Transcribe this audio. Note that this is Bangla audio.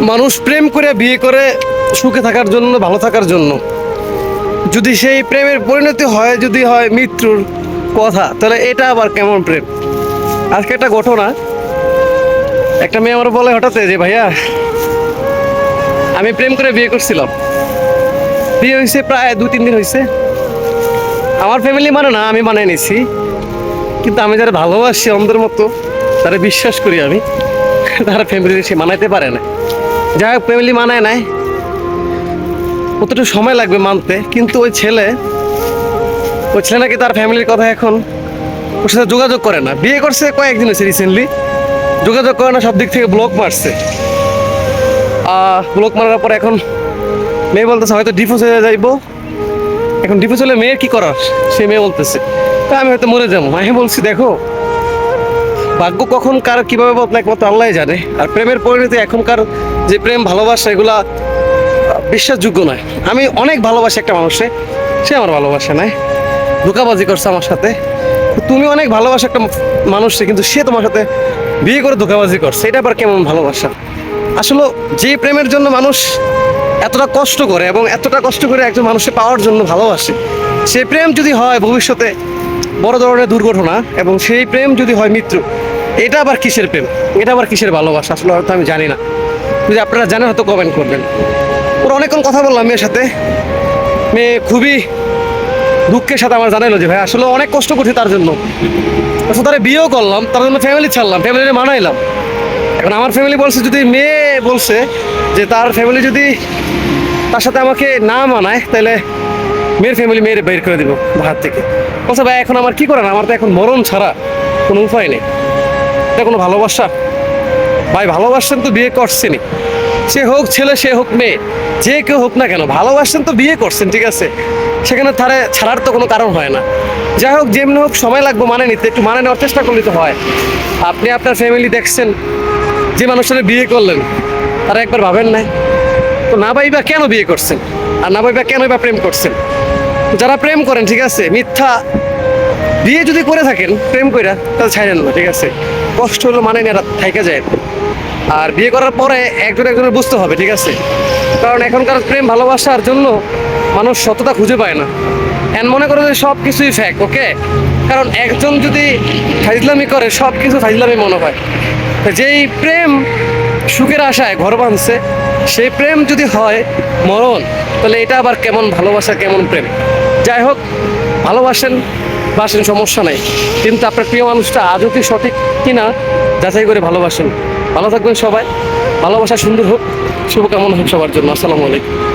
মানুষ প্রেম করে বিয়ে করে সুখে থাকার জন্য, ভালো থাকার জন্য। যদি সেই প্রেমের পরিণতি হয়, যদি হয় মৃত্যুর কথা, তাহলে এটা আবার কেমন প্রেম? আজকে একটা ঘটনা। একটা মেয়ে আমার বলে হঠাৎ যে, ভাইয়া, আমি প্রেম করে বিয়ে করছিলাম। বিয়ে হয়েছে প্রায় দু তিন দিন হয়েছে। আমার ফ্যামিলি মানে না, আমি মানে নিছি। কিন্তু আমি যারা ভালোবাসি অন্ধের মতো, তারা বিশ্বাস করি আমি, তারা ফ্যামিলি সে মানাইতে পারে না। যাই হোক ফ্যামিলি মানায় নাই। কতটুকু সময় লাগবে মানতে, কিন্তু ওই ছেলে ওই ছেলে নাকি তার ফ্যামিলির কথা এখন ওর সাথে যোগাযোগ করে না। বিয়ে করছে কয়েকদিন হয়েছে রিসেন্টলি যোগাযোগ করে না, সব দিক থেকে ব্লক মারছে। ব্লক মারার পর এখন মেয়ে বলতেছে, হয়তো ডিফোর্স হয়ে যাইবো। এখন ডিফোর্স হলে মেয়ের কি করার? সে মেয়ে বলতেছে। তা আমি হয়তো মরে যাব। আমি বলছি, দেখো ভাগ্য কখন কার কীভাবে বদলা একমাত্র আল্লাহ জানে। আর প্রেমের পরিণতি এখনকার যে প্রেম, ভালোবাসা, এগুলা বিশ্বাসযোগ্য নয়। আমি অনেক ভালোবাসি একটা মানুষে, সে আমার ভালোবাসা নাই। ধোকাবাজি করছে আমার সাথে। তুমি অনেক ভালোবাসা একটা মানুষে, কিন্তু সে তোমার সাথে বিয়ে করে ধোকাবাজি করছে। এটা আবার কেমন ভালোবাসা? আসলে যে প্রেমের জন্য মানুষ এতটা কষ্ট করে এবং এতটা কষ্ট করে একজন মানুষকে পাওয়ার জন্য ভালোবাসে সেই প্রেম যদি হয় ভবিষ্যতে বড় ধরনের দুর্ঘটনা এবং সেই প্রেম যদি হয় মৃত্যু এটা আবার কিসের প্রেম? এটা আবার কিসের ভালোবাসা? আসলে হয়তো আমি জানি না। যদি আপনারা জানেন, হয়তো কমেন্ট করবেন। ওরা অনেকক্ষণ কথা বললাম মেয়ের সাথে। মেয়ে খুবই দুঃখের সাথে আমার জানাইলো যে, ভাই, আসলে অনেক কষ্ট করছি তার জন্য। আসলে তারা বিয়েও করলাম, তার জন্য ফ্যামিলি ছাড়লাম ফ্যামিলি মানাইলাম। এখন আমার ফ্যামিলি বলছে, যদি মেয়ে বলছে যে, তার ফ্যামিলি যদি তার সাথে আমাকে না মানায়, তাহলে মেয়ের ফ্যামিলি মেয়ের বের করে দিব বাহার থেকে। বলছে, ভাই, এখন আমার কি করেন আমার তো এখন মরণ ছাড়া কোনো উপায় নেই। এটা কোনো ভালোবাসা? ভাই ভালোবাসছেন তো বিয়ে করছেনই। সে হোক ছেলে, সে হোক মেয়ে, যে কেউ হোক না কেন ভালোবাসছেন তো বিয়ে করছেন, ঠিক আছে? সেখানে তারে ছাড়ার তো কোনো কারণ হয় না। যাই হোক, যেমনি হোক, সময় লাগবে মানে নিতে, একটু মানে নেওয়ার চেষ্টা করলে তো হয়। আপনি আপনার ফ্যামিলি দেখছেন, যে মানুষের বিয়ে করলেন, তারা একবার ভাবেন নাই। তো না ভাইবা কেন বিয়ে করছেন? আর না ভাইবা কেন বা প্রেম করছেন? যারা প্রেম করেন, ঠিক আছে? মিথ্যা বিয়ে যদি করে থাকেন, প্রেম কইরা, তাহলে ছাড়েন না, ঠিক আছে? কষ্ট হলো মানে না থাইকা যায়। আর বিয়ে করার পরে একজন একজনের বুঝতে হবে, ঠিক আছে? কারণ এখনকার প্রেম ভালোবাসার জন্য মানুষ সততা খুঁজে পায় না। এন মনে করে যে সব কিছুই ফ্যাক ওকে কারণ একজন যদি ফাইজলামি করে, সব কিছু ফাইজলামি মনে হয়। যেই প্রেম সুখের আশায় ঘর বাঁধছে, সেই প্রেম যদি হয় মরণ, তাহলে এটা আবার কেমন ভালোবাসা, কেমন প্রেম? যাই হোক, ভালোবাসেন বাসেন সমস্যা নাই। কিন্তু আপনার প্রিয় মানুষটা আজও কি সঠিক কিনা যাচাই করে ভালোবাসেন। ভালো থাকবেন সবাই। ভালোবাসা সুন্দর হোক। শুভকামনা হোক সবার জন্য। আসসালামু আলাইকুম।